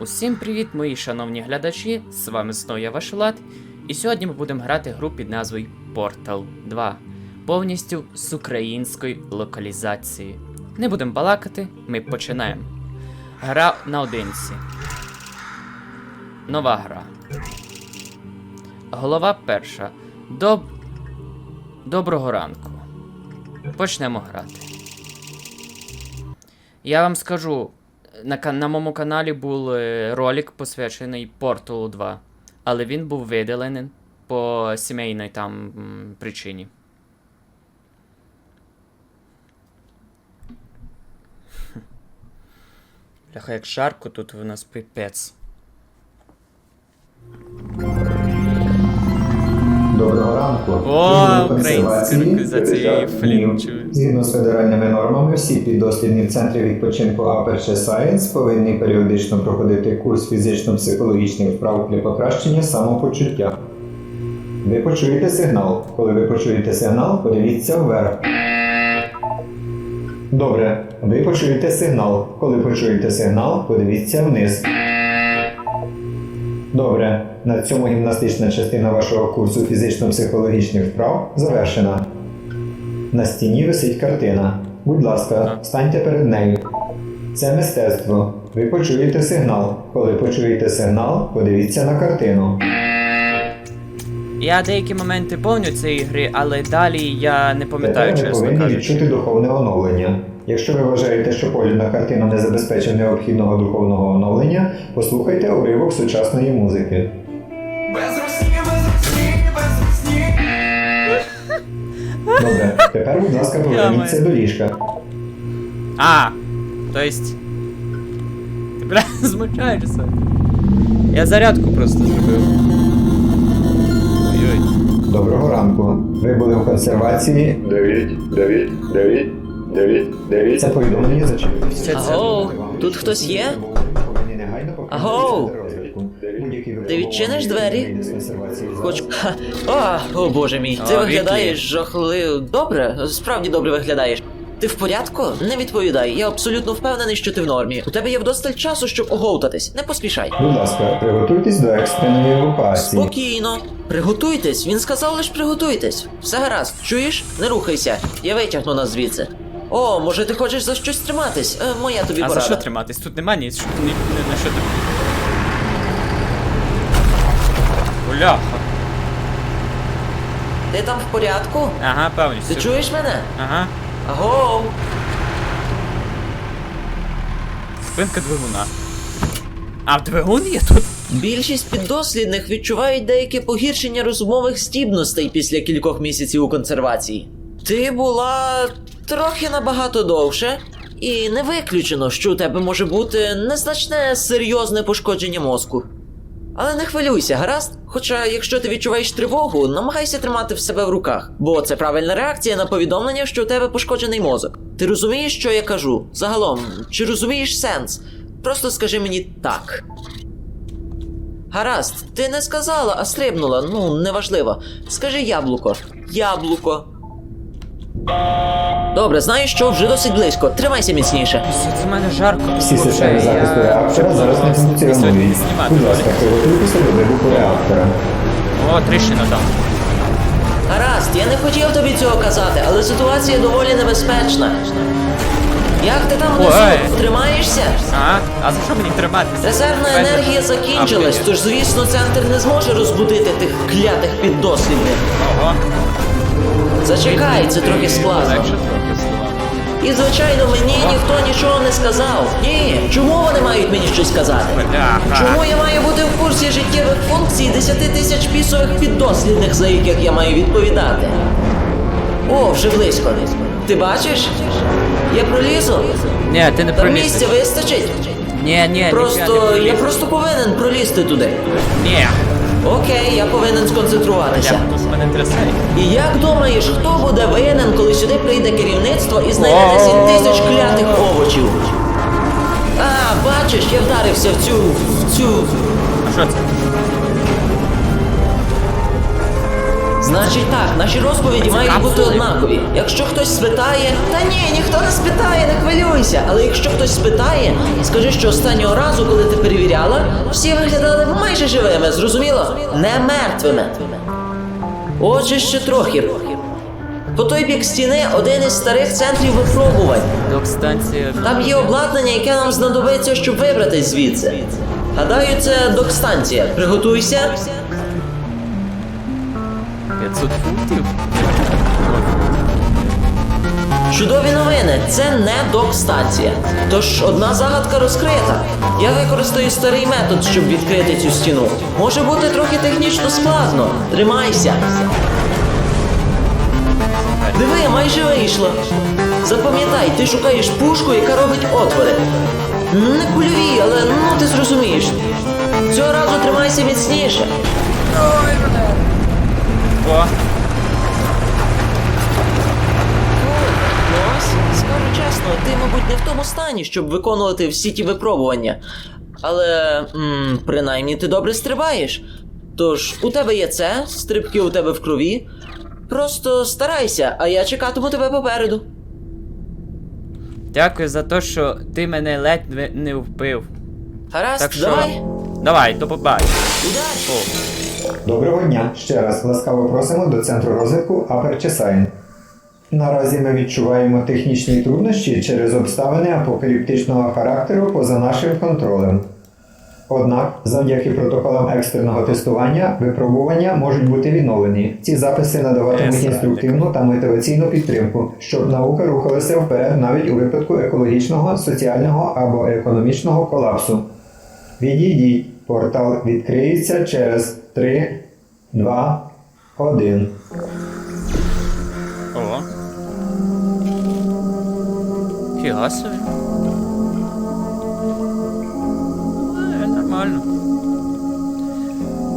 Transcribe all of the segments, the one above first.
Усім привіт, мої шановні глядачі! З вами знову я ваш Влад, і сьогодні ми будемо грати гру під назвою Portal 2, повністю з українською локалізацією. Не будемо балакати, ми починаємо. Гра наодинці. Нова гра. Голова перша. Доб... Доброго ранку. Почнемо грати. Я вам скажу, на, на моєму каналі був е, ролик посвячений Portal 2, але він був видалений по сімейній там причині. Бляха, як жарко тут у нас пипець. Доброго ранку. О, українська консервації флім, Згідно з федеральними нормами, всі піддослідні в центрі відпочинку Aperture Science повинні періодично проходити курс фізично-психологічних вправ для покращення самопочуття. Ви почуєте сигнал. Коли ви почуєте сигнал, подивіться вверх. Добре. Ви почуєте сигнал. Коли почуєте сигнал, подивіться вниз. Добре, на цьому гімнастична частина вашого курсу фізично-психологічних вправ завершена. На стіні висить картина. Будь ласка, станьте перед нею. Це мистецтво. Ви почуєте сигнал. Коли почуєте сигнал, подивіться на картину. Я деякі моменти пам'ятаю цієї гри, але далі я не пам'ятаю, Тепер ви чесно повинні кажучи. відчути духовне оновлення. Якщо ви вважаєте, що погляд на картину не забезпечив необхідного духовного оновлення, послухайте уривок сучасної музики. Добре, тепер, будь ласка, поверніться до ліжка. А, то есть... Ти бля, змучаєшся. Я зарядку просто зробив. Ой-ой. Доброго ранку. Ви були в консервації. Дев'ять, дев'ять, дев'ять, дев'ять, дев'ять. Це повідомлення. Що це? Аго, тут хтось є? Аго! Ти відчиниш двері? Хоч. Ха. А, о боже мій, ти О, виглядаєш жахливо. Добре, справді добре виглядаєш. Ти в порядку? Не відповідай. Я абсолютно впевнений, що ти в нормі. У тебе є вдосталь часу, щоб оговтатись. Не поспішай. Будь ласка, приготуйтесь до екстреної евакуації. Спокійно. Приготуйтесь. Він сказав лиш приготуйтесь. Все гаразд, чуєш? Не рухайся. Я витягну нас звідси. О, може ти хочеш за щось триматись? Е, моя тобі А за що триматись? Тут нема ні, ні, ні на що ти. Бляха. Ти там в порядку? Ага, повністю. Ти чуєш мене? Ага. Аго! Спинка двигуна. А двигун є тут? Більшість піддослідних відчувають деяке погіршення розумових здібностей після кількох місяців у консервації. Ти була трохи набагато довше, і не виключено, що у тебе може бути незначне серйозне пошкодження мозку. Але не хвилюйся, гаразд? Хоча, якщо ти відчуваєш тривогу, намагайся тримати в себе в руках, бо це правильна реакція на повідомлення, що у тебе пошкоджений мозок. Ти розумієш, що я кажу? Загалом, чи розумієш сенс? Просто скажи мені так. Гаразд, ти не сказала, а стрибнула. Ну, неважливо. Скажи яблуко. Яблуко. Добре, знаєш що, вже досить близько. Тримайся міцніше. Це в мене жарко. Всі системи захисту реактора зараз не функціонують. Будь ласка, приготуйтеся до вибуху реактора. О, тріщина там. Гаразд, я не хотів тобі цього казати, але ситуація доволі небезпечна. Як ти там внизу? Тримаєшся? Ага, а за що мені триматися? Резервна енергія закінчилась, А, тож, звісно, центр не зможе розбудити тих клятих піддослідних. Ого, Зачекай, це трохи складно. І звичайно, мені ніхто нічого не сказав. Ні, чому вони мають мені щось сказати? Чому я маю бути в курсі життєвих функцій 10 тисяч пісових піддослідних, за яких я маю відповідати? О, вже близько. Ти бачиш? Я пролізу. Ні, ти не Там місця вистачить. Ні, ні, Просто я просто повинен пролізти туди. Ні, Окей, я повинен сконцентруватися. Мене трясе. І як думаєш, хто буде винен, коли сюди прийде керівництво і знайде 10 тисяч клятих овочів? А, бачиш, я вдарився в цю. в цю. А що це? Значить так, наші розповіді мають бути однакові. Якщо хтось спитає, та ні, ніхто не спитає, не хвилюйся. але якщо хтось спитає, скажи, що останнього разу, коли ти перевіряла, всі виглядали майже живими, зрозуміло? Не мертвими. Отже, ще трохи. По той бік стіни один із старих центрів випробувань. Док-станція. Там є обладнання, яке нам знадобиться, щоб вибратись звідси. Гадаю, це док-станція. Приготуйся. 500 фунтів. Чудові новини, це не док-станція. Тож одна загадка розкрита. Я використаю старий метод, щоб відкрити цю стіну. Може бути трохи технічно складно. Тримайся. Диви, майже вийшло. Запам'ятай, ти шукаєш пушку, яка робить отвори. Не кульові, але ну ти зрозумієш. Цього разу тримайся міцніше. О, чесно, ти, мабуть, не в тому стані, щоб виконувати всі ті випробування. Але м, принаймні ти добре стрибаєш. Тож у тебе є це, стрибки у тебе в крові. Просто старайся, а я чекатиму тебе попереду. дякую за те, що ти мене ледь не- не вбив. Гаразд, Так що. давай. Давай, побачення. Удачі! Доброго дня! Ще раз ласкаво просимо до центру розвитку Aperture Sign. Наразі ми відчуваємо технічні труднощі через обставини апокаліптичного характеру поза нашим контролем. Однак, завдяки протоколам екстреного тестування, випробування можуть бути відновлені. Ці записи надаватимуть інструктивну та мотиваційну підтримку, щоб наука рухалася вперед навіть у випадку екологічного, соціального або економічного колапсу. Відійдіть. Портал відкриється через 3, 2, 1. Фіга собі. Е, нормально.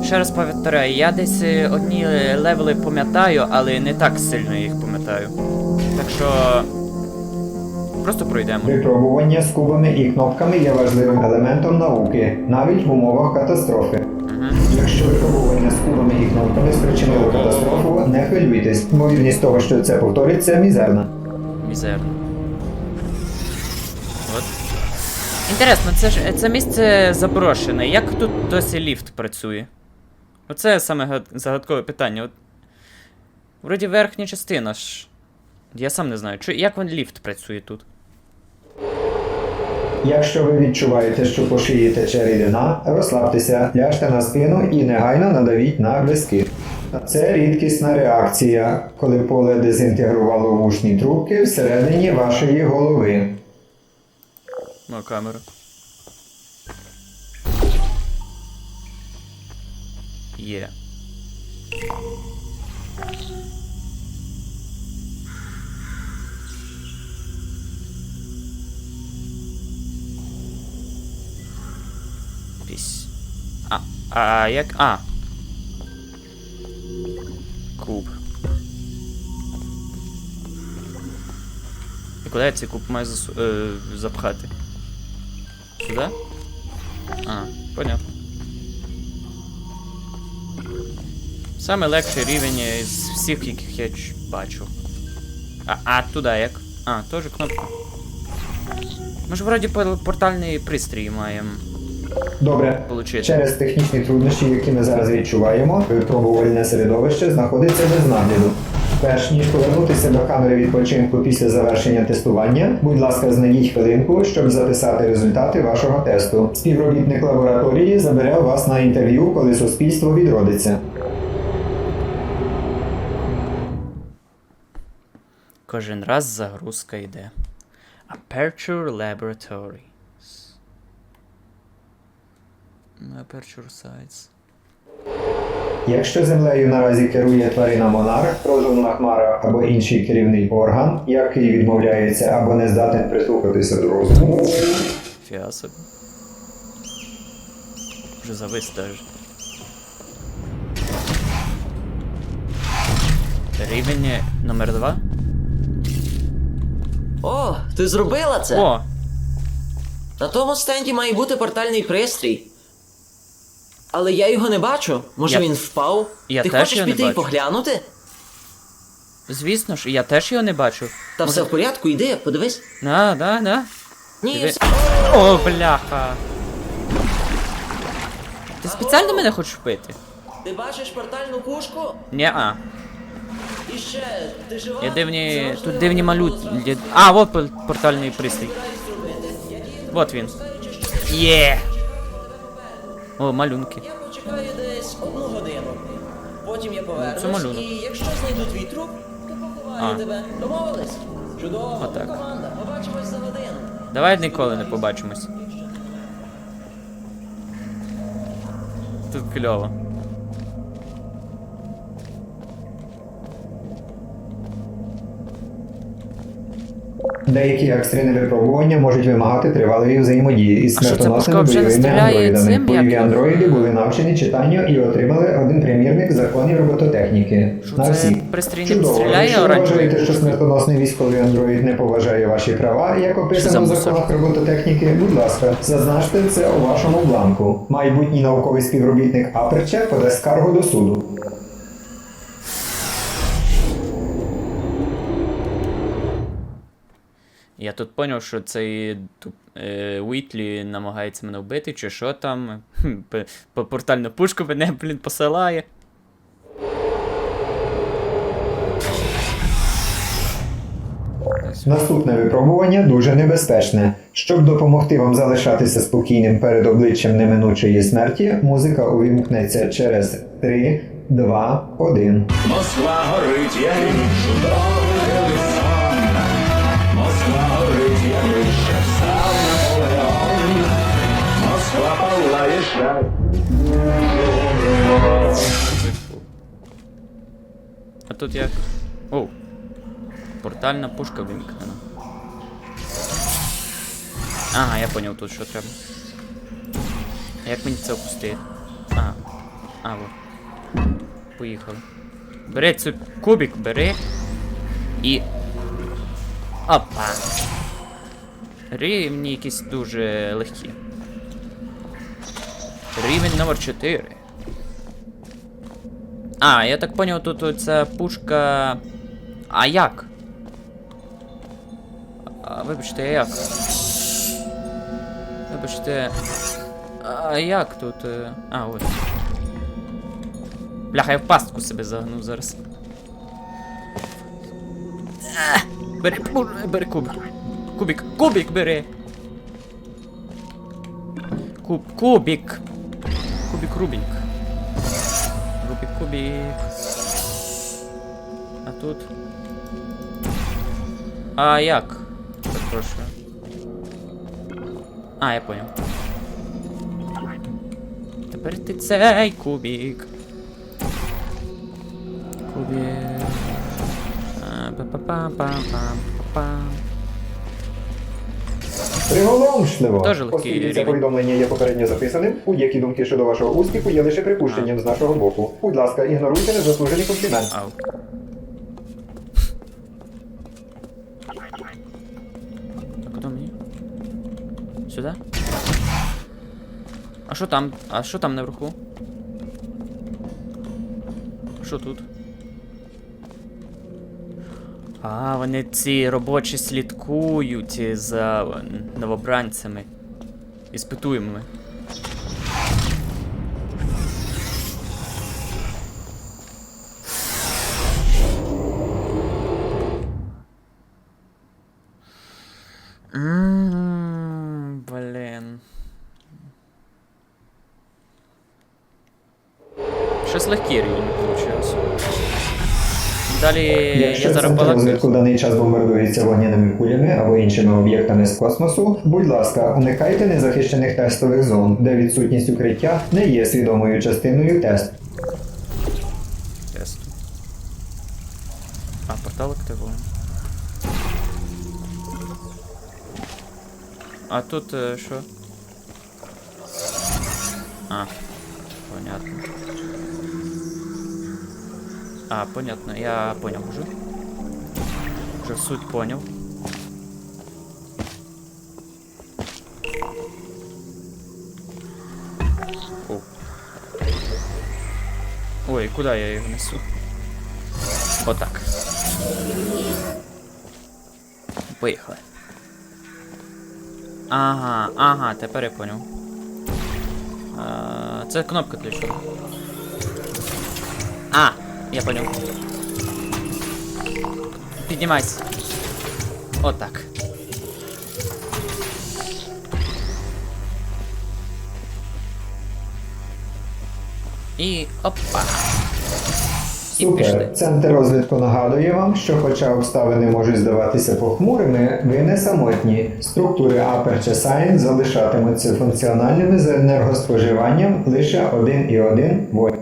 Ще раз повторяю, я десь е, одні левели пам'ятаю, але не так сильно їх пам'ятаю. Так що. Просто пройдемо. Випробування з кубами і кнопками є важливим елементом науки, навіть в умовах катастрофи. Угу. Якщо випробування з кубами і кнопками спричинило катастрофу, не хвилюйтесь. Ймовірність того, що це повториться, мізерна. Мізерно. Інтересно, це ж це місце заброшене. Як тут досі ліфт працює? Оце саме загадкове питання. От... Вроді верхня частина ж. Я сам не знаю, чи, як він ліфт працює тут. Якщо ви відчуваєте, що по шиї тече рідина, розслабтеся, ляжте на спину і негайно надавіть на виски. Це рідкісна реакція, коли поле дезінтегрувало вушні трубки всередині вашої голови. Моя камера. Є. Десь. А, а як. А. Куб. І куди я цей куб маю засу... е, запхати? Сюда? А, понятно. Саме легший рівень із всіх, яких я бачу. А, а туди як? А, теж кнопка. Ми ж вроді пор- портальний пристрій маємо Добре. получити. Через технічні труднощі, які ми зараз відчуваємо, випробувальне середовище знаходиться без нагляду. Перш ніж повернутися до камери відпочинку після завершення тестування, будь ласка, знайдіть хвилинку, щоб записати результати вашого тесту. Співробітник лабораторії забере вас на інтерв'ю, коли суспільство відродиться. Кожен раз загрузка йде. Aperture Laboratories. Aperture Sites. Якщо землею наразі керує тварина монарх, розумна хмара або інший керівний орган, який відмовляється або не здатен прислухатися до розуму, собі. Вже завис даже. Рівень номер 2. О, ти зробила це? О! На тому стенді має бути портальний пристрій. Але я його не бачу. Може Я- він впав? Я Ти теж хочеш його не піти і бачу. поглянути? Звісно ж, я теж його не бачив. Та все в порядку, йди, подивись. Да, да, да. Ні, Диви- все- О, бляха. Ти спеціально мене хочеш вбити? ти бачиш портальну пушку? Ні-а. І ще, ти жива? Я Це дивні. важливо. Тут дивні малюнки. А, от пор- портальний пристрій. Вот він. Є. О, малюнки. Я почекаю десь одну годину. Потім я це повернусь, малюнок. і якщо знайду твій труп, то поховаю А. тебе. Домовились? Чудово, Отак. команда, побачимось за годину. Давай ніколи не побачимось. Тут кльово. Деякі екстрені випробування можуть вимагати тривалої взаємодії із смертоносними бойовими андроїдами. Бойові андроїди були навчені читанню і отримали один примірник законів робототехніки. Що На всі. Чудово. Якщо вважаєте, що смертоносний військовий андроїд не поважає ваші права, як описано в законах робототехніки, будь ласка, зазначте це у вашому бланку. Майбутній науковий співробітник Аперче подасть скаргу до суду. Я тут поняв, що цей е, Уітлі намагається мене вбити, чи що там. По портальну пушку мене, блін, посилає. Наступне випробування дуже небезпечне. Щоб допомогти вам залишатися спокійним перед обличчям неминучої смерті, музика увімкнеться через 3, 2, 1. Москва горить, я чудовий А тут як. Оу. Портальна пушка вимкнена. Ага, я поняв тут, що треба. А Як мені це опустити? А. А, вот. Поїхали. Бери цей кубик, бери. І. Опа. Рівні якісь дуже легкі. Рівень номер 4. А, я так поняв, тут оця пушка. А як? А, вибачте, а як? Вибачте. А як тут? е? А, ось. Бляха, я в пастку себе загнув зараз. Бери, бери кубик. Кубик, кубик бери. Куб, кубик. Кубик Рубик. Рубик, кубик. А тут. А як? Перепрошую. А, я понял. Тепер ти цей кубик. Кубик. А, па-па-пам-пам-пам-пам. Приголомшливо! Дуже легкий Оскільки це рівень. повідомлення є попередньо записаним, будь-які думки щодо вашого успіху є лише припущенням з нашого боку. Будь ласка, ігноруйте незаслужений комплімент. Ау. А куди мені? Сюди? А що там? А що там наверху? Що тут? А, вони ці робочі слідкують за е, новобранцями. Іспитуємо. Даний час бомбардується вогняними кулями або іншими об'єктами з космосу, будь ласка, уникайте незахищених тестових зон, де відсутність укриття не є свідомою частиною тесту. Тесту. А, портал активуємо. А тут е, що? А, понятно. А, понятно, я понял уже. Уже суть понял. О. Ой, куда я его несу? Вот так. Поїхали. Ага, ага, тепер я поняв. А, це кнопка чого? А, я поняв. Піднімайся. Отак. І опа. І пішли. Супер. Центр розвитку нагадує вам, що хоча обставини можуть здаватися похмурими, ви не самотні. Структури Aperture Science залишатимуться функціональними з енергоспоживанням лише 1,1 вольт.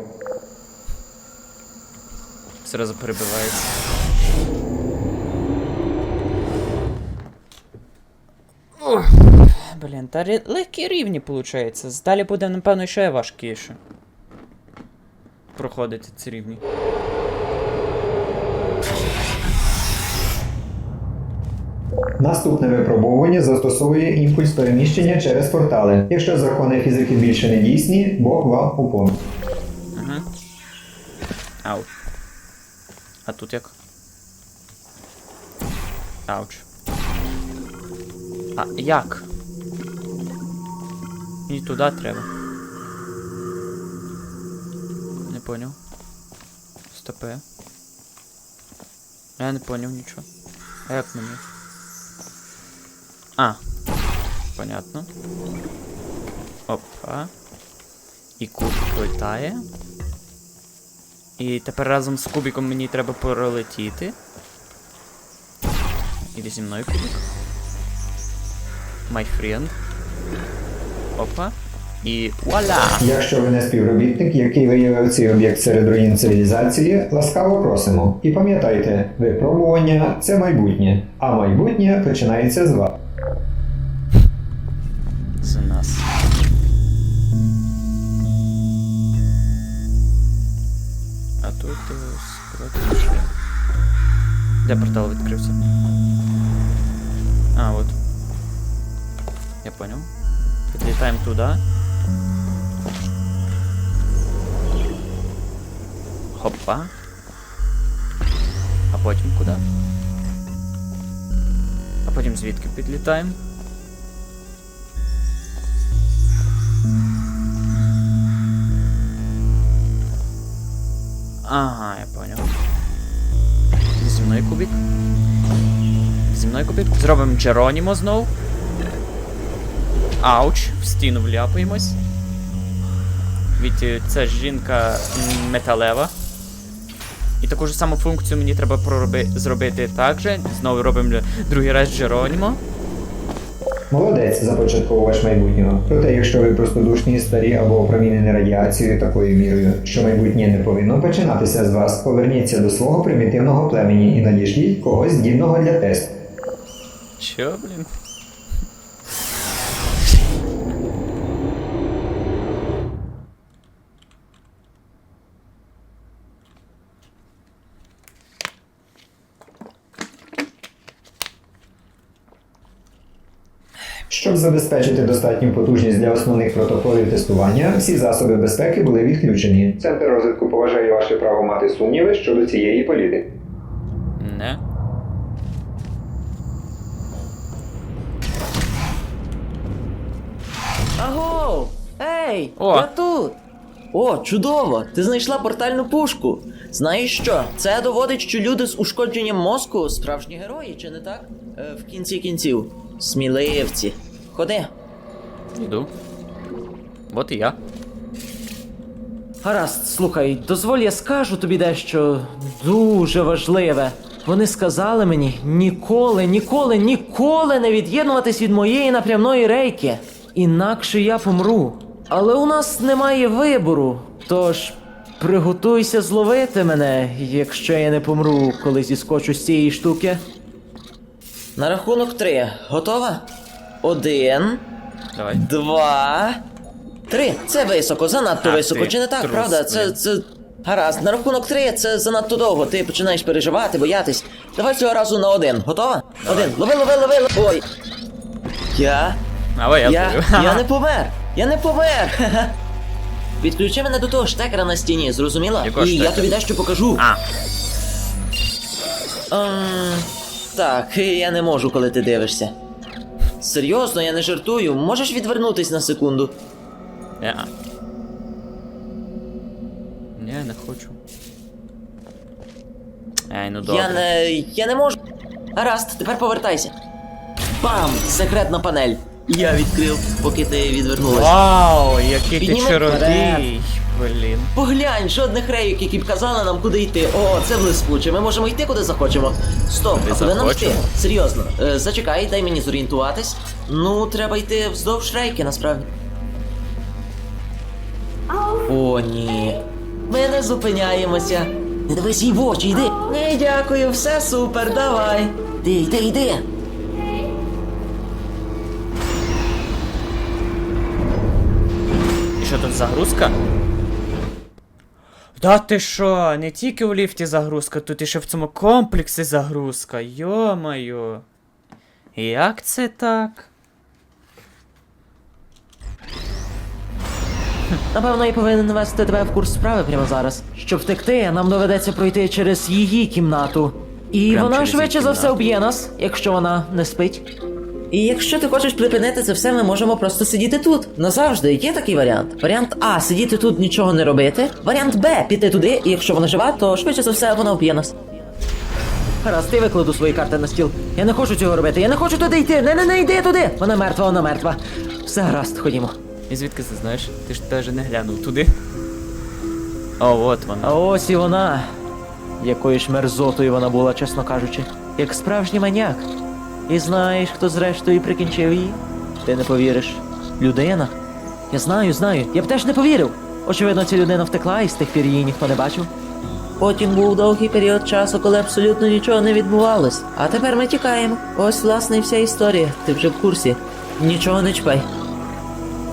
Зразу перебивається. Та легкі рівні, виходить. Далі буде, напевно, ще важкіше. Проходити ці рівні. Наступне випробовування застосовує імпульс переміщення через портали. Якщо закони фізики більше не дійсні, Бог вам у поміч. Ау. А тут як? Ауч. А як? Мені туди треба. Не поняв. Стопи. Я не поняв нічого. А як мені? А. Понятно. Опа. І куб летає. І тепер разом з кубиком мені треба пролетіти. Іди зі мною кубик. My friend. Опа. І вуаля! Якщо ви не співробітник, який виявив цей об'єкт серед руїн цивілізації, ласкаво просимо. І пам'ятайте, випробування це майбутнє, а майбутнє починається з вас. За нас. А тут е, скоротше. Де портал відкрився? А, от. Я понял. Підлітаємо туди. Хопа. А потім куди? А потім звідки підлітаємо? Ага, я понял. Зі мною кубик. Зі мною кубик. Зробимо Джеронімо знов. Ауч, в стіну вляпаємось. Від це жінка металева. І таку ж саму функцію мені треба пророби, зробити так же. Знову робимо другий раз Джеронімо. Молодець, започатковувач майбутнього. Проте, якщо ви простодушні, старі або опромінені радіацією такою мірою, що майбутнє не повинно починатися з вас, поверніться до свого примітивного племені і надішліть когось здібного для тесту. Чо, блін? Щоб забезпечити достатню потужність для основних протоколів тестування, всі засоби безпеки були відключені. Центр розвитку поважає ваше право мати сумніви щодо цієї політики. Не. Аго! Ей! О! Я тут! О, чудово! Ти знайшла портальну пушку. Знаєш що? Це доводить, що люди з ушкодженням мозку справжні герої, чи не так? Е, в кінці кінців. Сміливці. Ходи. Йду. От і я. Гаразд, слухай, дозволь, я скажу тобі дещо дуже важливе. Вони сказали мені ніколи, ніколи, ніколи не від'єднуватись від моєї напрямної рейки. Інакше я помру. Але у нас немає вибору. Тож приготуйся зловити мене, якщо я не помру, коли зіскочу з цієї штуки. На рахунок три. Готова? Один, Давай. Два. Три. Це високо, занадто А, високо. ти Чи не так, трус, правда? Це. це. Гаразд, на рахунок три це занадто довго. Ти починаєш переживати, боятись. Давай цього разу на один. Готова? Один. Лови, лови, лови, лови. Ой. Я. Давай я, Я. Я не помер. Я не помер. Ха-ха. Підключи мене до того штекера на стіні, зрозуміла? Якого І я тобі дещо покажу. А. Ем, так, я не можу, коли ти дивишся. Серйозно, я не жартую. Можеш відвернутись на секунду? Неа. Не хочу. Ей, ну добре. Я не. я не можу. Гаразд, тепер повертайся. Бам! Секретна панель. Я відкрив, поки ти відвернулася. Вау, який ти Підніми чародій. вперед. Блін. Поглянь, жодних рейок, які б казали нам, куди йти. О, це блискуче. Ми можемо йти куди захочемо. Стоп, а куди нам йти? Серйозно. Е, зачекай, дай мені зорієнтуватись. Ну, треба йти вздовж рейки, насправді. О, ні. Ми не зупиняємося. Не дивись їй в очі, йди. Ні, дякую, все супер, давай. Йди, йди, йди. І що тут загрузка? Да ти що, не тільки у ліфті загрузка, тут іще в цьому комплексі загрузка. Йо-моє. Як це так? Напевно, я повинен вести тебе в курс справи прямо зараз. Щоб втекти, нам доведеться пройти через її кімнату. І Прям вона через швидше за все кімнату. вб'є нас, якщо вона не спить. І якщо ти хочеш припинити це все, ми можемо просто сидіти тут. Назавжди є такий варіант. Варіант А сидіти тут, нічого не робити. Варіант Б піти туди, і якщо вона жива, то швидше за все вона вб'є нас. Гаразд, ти викладу свої карти на стіл. Я не хочу цього робити, я не хочу туди йти. Не, не, не йди туди. Вона мертва, вона мертва. Все гаразд, ходімо. І звідки ти знаєш? Ти ж теж не глянув туди. О, от вона. А ось і вона. Якою ж мерзотою вона була, чесно кажучи, як справжній маніяк. І знаєш, хто зрештою прикінчив її? Ти не повіриш. Людина. Я знаю, знаю. Я б теж не повірив. Очевидно, ця людина втекла і з тих пір її ніхто не бачив. Потім був довгий період часу, коли абсолютно нічого не відбувалось. А тепер ми тікаємо. Ось, власне, і вся історія. Ти вже в курсі. Нічого не чпай.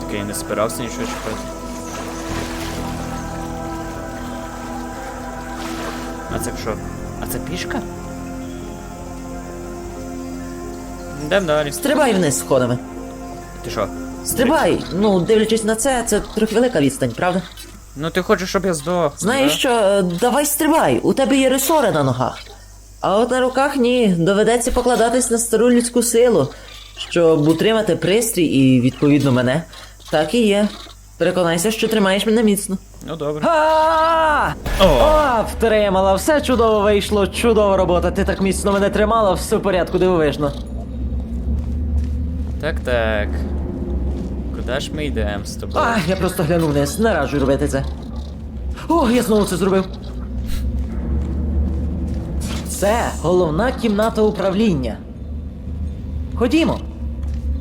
Такий не спирався нічого чекати. А це що? А це пішка? Йдем далі. Стрибай вниз сходами. Ти що? Стрибай! Ну, дивлячись на це, це трохи велика відстань, правда? Ну ти хочеш, щоб я здох? Знаєш да? що, е, давай стрибай, у тебе є ресори на ногах. А от на руках ні, доведеться покладатись на стару людську силу, щоб утримати пристрій і, відповідно, мене. Так і є. Переконайся, що тримаєш мене міцно. Ну добре. А! О. О, втримала, все чудово вийшло, чудова робота. Ти так міцно мене тримала, все в порядку, дивовижно. Так, так. Куди ж ми йдемо з тобою? А, я просто глянув вниз, не раджу робити це. О, я знову це зробив. Це головна кімната управління. Ходімо.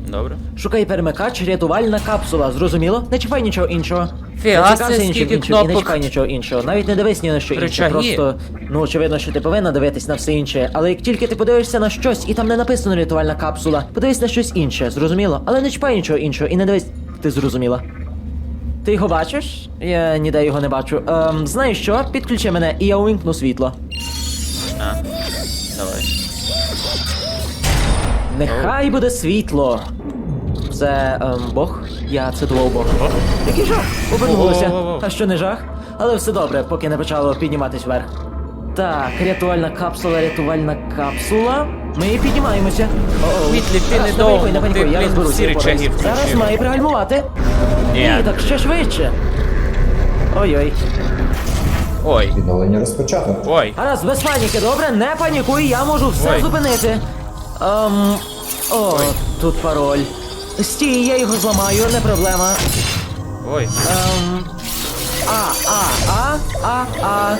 Добре. Шукай перемикач, рятувальна капсула. Зрозуміло? Не чіпай нічого іншого. Фіга скільки іншим і не кнопок. нічого іншого. Навіть не дивись ні на що інше. Рычаги. Просто, ну очевидно, що ти повинна дивитись на все інше. Але як тільки ти подивишся на щось, і там не написано рятувальна капсула, подивись на щось інше, зрозуміло? Але не чіпай нічого іншого і не дивись. Ти зрозуміла. Ти його бачиш? Я ніде його не бачу. Ем, знаєш що? Підключи мене, і я увімкну світло. А. Давай. Нехай буде світло. Це ем, Бог? Я цитував Бога. Який жах? Обернулося. А що не жах? Але все добре, поки не почало підніматись вверх. Так, рятувальна капсула, рятувальна капсула. Ми піднімаємося. О-оу. Вітлі, ти Раз, не не панікуй, довго, не панікуй, ти, я блін, розберуся. всі я впораюсь. рычаги Зараз має пригальмувати. Ні. Ні, так ще швидше. Ой-ой. Ой. Відновлення розпочато. Ой. Гаразд, без паніки, добре, не панікуй, я можу все Ой. зупинити. Ем. О, тут пароль. Стій, я його зламаю, не проблема. Ой. Ем. А, а, а, а, а.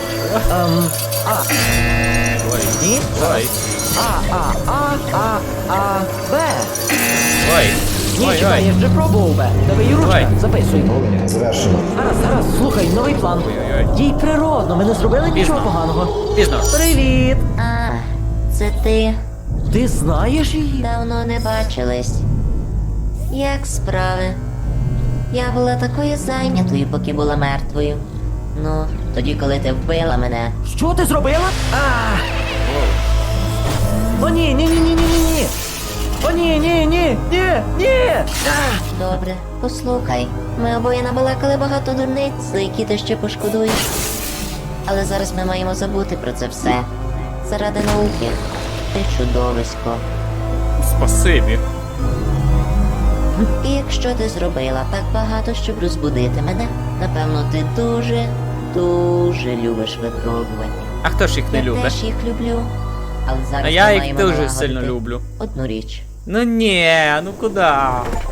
Ем. А. Ой. Ні? Ой. А, а, а, а, а, Б. Ой. Ні, Ой, чекай, я ой. вже пробував Б. Давай і ручка, Ой. записуй. Завершено. Гаразд, гаразд, слухай, новий план. Ой-ой-ой. Дій природно, ми не зробили нічого поганого. Пізно. Привіт! А, це ти Ти знаєш її? давно не бачились. Як справи? Я була такою зайнятою, поки була мертвою. Ну, тоді, коли ти вбила мене. Що ти зробила? А! О, ні, ні, ні, ні, ні, ні, ні. О, ні, ні, ні, ні, ні. А! Добре, послухай. Ми обоє набалакали багато дурниць, за які ти ще пошкодуєш. Але зараз ми маємо забути про це все. заради науки. Ти чудовисько. Спасибі. І якщо ти зробила так багато, щоб розбудити мене, напевно, ти дуже, дуже любиш випробування. А хто ж їх не я любить? теж їх люблю. Але зараз А я їх дуже сильно люблю. Одну річ. Ну ні, ну куди?